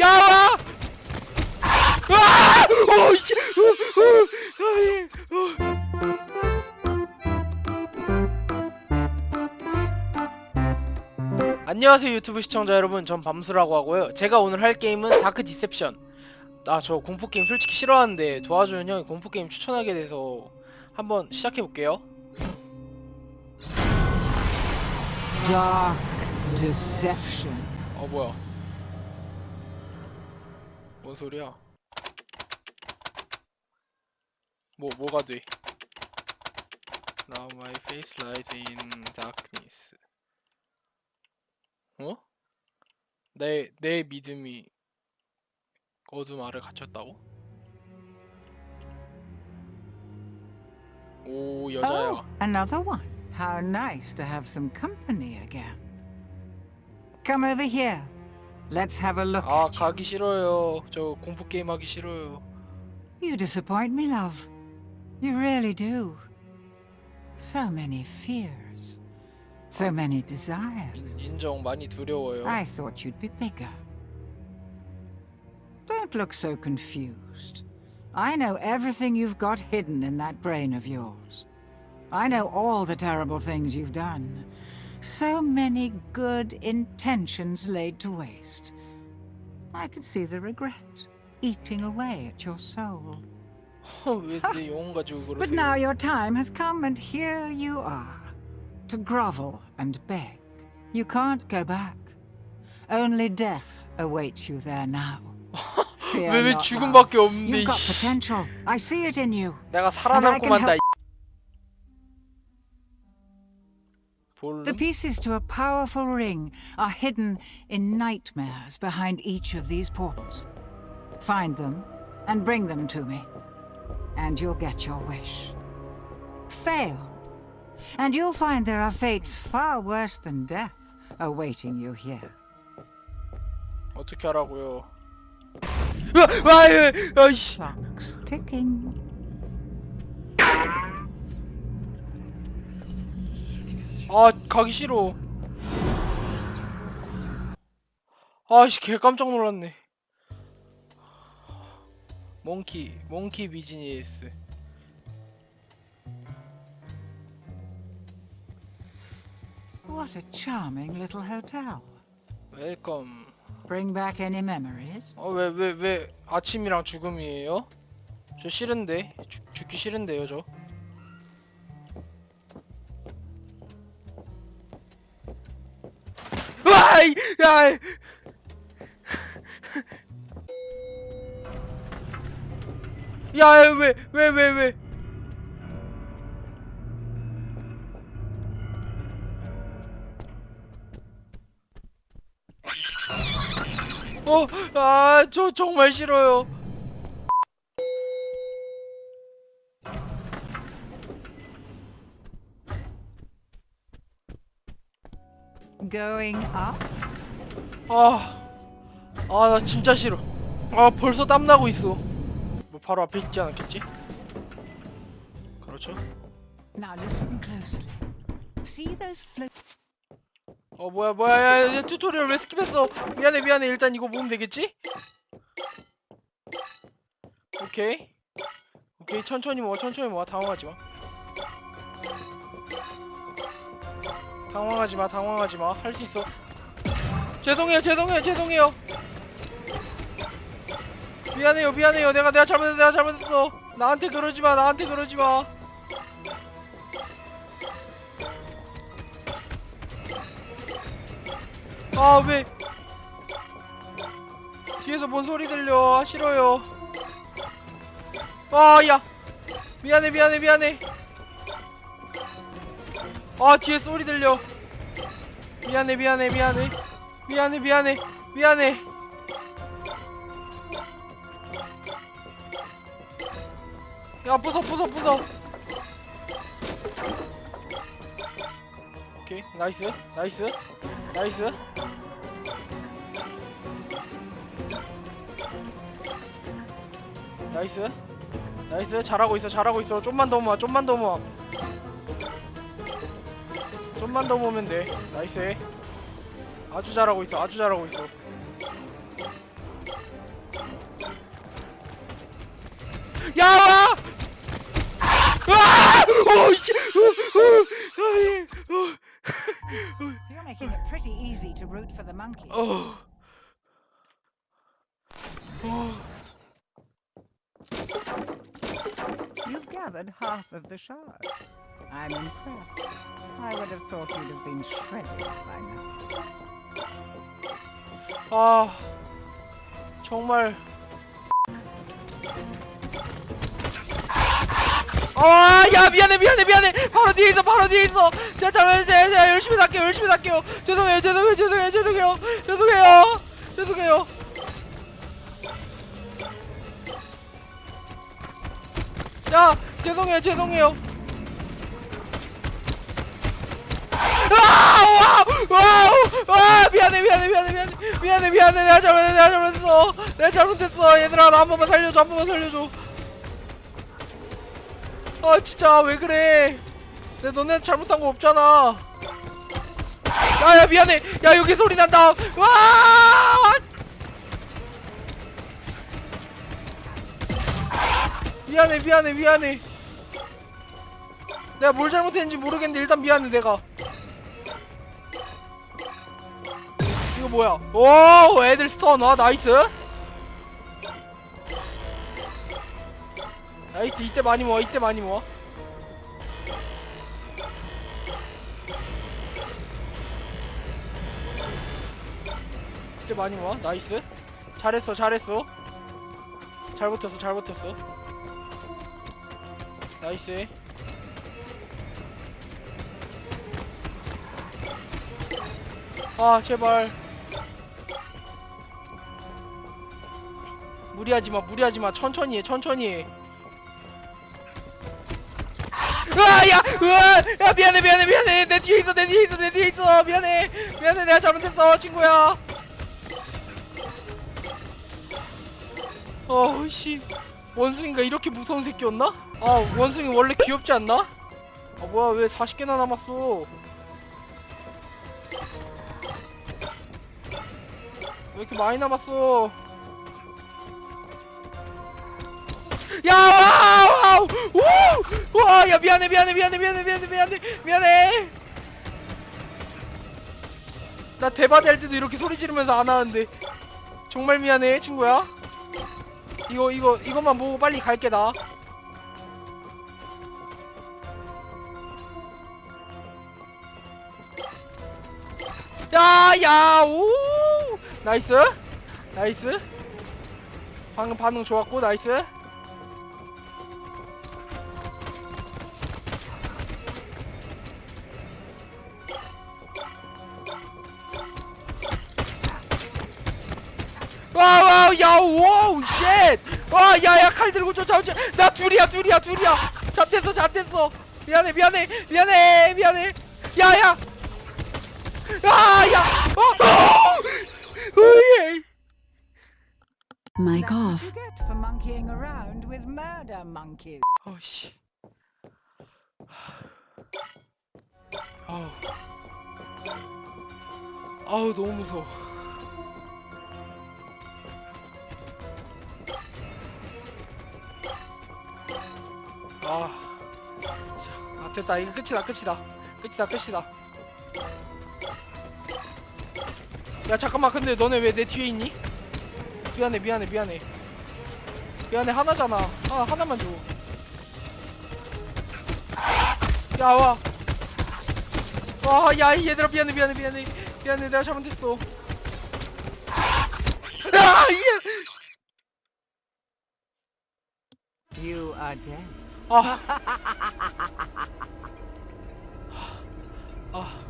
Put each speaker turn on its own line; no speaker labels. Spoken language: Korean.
야! 와! 아! 오 씨. 어, 어, 어. 안녕하세요 유튜브 시청자 여러분 전 밤수라고 하고요 제가 오늘 할 게임은 다크 디셉션 아 저 공포게임 솔직히 싫어하는데 도와주는 형이 공포게임 추천하게 돼서 한번 시작해볼게요
Dark deception.
어 뭐야 뭔 소리야 뭐 뭐가 돼 Now my face lies in darkness 어? 내, 내 믿음이 어둠 아래 갇혔다고? 오 여자야
Oh, another one. How nice to have some company again. Come over here. Let's have a look
아
at you.
가기 싫어요 저 공포게임 하기 싫어요
You disappoint me, love. You really do. So many fears. So many desires.
인, 인정 많이 두려워요
I thought you'd be bigger. Don't look so confused. I know everything you've got hidden in that brain of yours. I know all the terrible things you've done. So many good intentions laid to waste. I could see the regret eating away at your soul.
왜내 영혼 가지고
But
그러세요
now your time has come, and here you are. To grovel and beg. You can't go back. Only death awaits you there now. Fear
왜 왜
not,
죽음밖에
love.
없는데
You've got
이씨.
potential. I see it in you.
내가 살아남고
And I can
만다 이
The
볼륨?
pieces to a powerful ring are hidden in nightmares behind each of these portals. Find them and bring them to me, and you'll get your wish. Fail, and you'll find there are fates far worse than death awaiting you here.
어떻게 하라고요 으아! 아이 아이씨
Clock's ticking.
아 가기 싫어 아씨 개 깜짝 놀랐네 몽키 몽키 비즈니스
What a charming little hotel.
웰컴
Bring back any memories?
어왜 왜 왜 아침이랑 죽음이에요? 저 싫은데 죽, 죽기 싫은데요 저 야 야왜왜 왜 왜, 왜? 어, 아, 저 정말 싫어요. 아, 아, 나 진짜 싫어. 아, 벌써 땀 나고 있어. 뭐 바로 앞에 있지 않았겠지? 그렇죠.
Now listen closely. See those float.
어, 뭐야, 뭐야, 야, 야, 튜토리얼 왜 스킵했어? 미안해, 미안해. 일단 이거 모으면 되겠지? 오케이. 오케이, 천천히 모아, 천천히 모아. 당황하지 마. 당황하지 마, 당황하지 마. 할 수 있어. 죄송해요, 죄송해요, 죄송해요. 미안해요, 미안해요. 내가 내가 잘못했어, 내가 잘못했어. 나한테 그러지 마, 나한테 그러지 마. 아 왜? 뒤에서 뭔 소리 들려? 아, 싫어요. 아 야, 미안해 미안해 미안해. 아 뒤에 소리 들려. 미안해 미안해 미안해 미안해 미안해 미안해. 야 부숴 부숴 부숴. 오케이 나이스 나이스 나이스. 나이스 나이스 잘하고 있어 잘하고 있어 좀만 더 모아 좀만 더 모아 좀만 더 모으면 돼 나이스 아주 잘하고 있어 아주 잘하고 있어 야! 아! 오 씨.
You're making it pretty easy to root for the monkeys. You've gathered half of the shards. I'm impressed. I would have thought you'd have been shredded by now.
아 정말. 아야 미안해 미안해 미안해. 바로 뒤에 있어 바로 뒤에 있어. 제가 잘못 제가, 제가 열심히 살게요 열심히 살게요. 죄송해요 죄송해요 죄송해요 죄송해요. 죄송해요. 죄송해요. 야 죄송해요 죄송해요. 아, 와우 와우 와 미안해 미안해 미안해 미안해 미안해 미안해. 내가 잘못했어 내가 잘못했어. 내가 잘못했어. 얘들아 나 한 번만 살려줘 한 번만 살려줘. 아 진짜 왜 그래? 내 너네 잘못한 거 없잖아. 야야 미안해. 야 여기 소리 난다. 와! 미안해 미안해 미안해. 내가 뭘 잘못했는지 모르겠는데 일단 미안해 내가 뭐야? 오 애들 스턴. 와 나이스. 나이스. 이때 많이 모아 이때 많이 모아. 이때 많이 모아. 나이스. 잘했어 잘했어. 잘 버텼어 잘 버텼어. 나이스. 아 제발 무리하지마 무리하지마. 천천히 해 천천히 해. 으아야 으아 야 미안해 미안해 미안해. 내 뒤에 있어 내 뒤에 있어 내 뒤에 있어. 미안해 미안해. 내가 잘못했어 친구야. 어우씨. 원숭이가 이렇게 무서운 새끼였나? 아 원숭이 원래 귀엽지 않나? 아 뭐야 왜 40개나 남았어? 왜 이렇게 많이 남았어 야 와우 와우. 와야 미안해 미안해 미안해 미안해 미안해 미안해 미안해. 나 대바대 할 때도 이렇게 소리 지르면서 안 하는데. 정말 미안해 친구야. 이거 이거 이것만 보고 빨리 갈게 나. 야야 오 나이스? 나이스? 방금 반응 좋았고 나이스 와와우 야우 쉣 와 야 야 칼 들고 쫓아오지 나 둘이야 둘이야 둘이야. 잡됐어 잡됐어. 미안해 미안해 미안해 미안해. 야야. 야야. 어, 어! 으예.
Mic
That's what
off.
you get for monkeying around with murder monkeys.
어 씨. 아우 아우 너무 무서워 아, 자, 아 됐다 이거 끝이다 끝이다 끝이다 끝이다 야 잠깐만 근데 너네 왜 내 뒤에 있니? 미안해 미안해 미안해 미안해 하나잖아 하나 하나만 줘 야, 와. 와, 야, 이 얘들아, 미안해, 미안해, 미안해. 미안해, 내가 잘못했어. 아, 이게.
You are dead.
아. 아.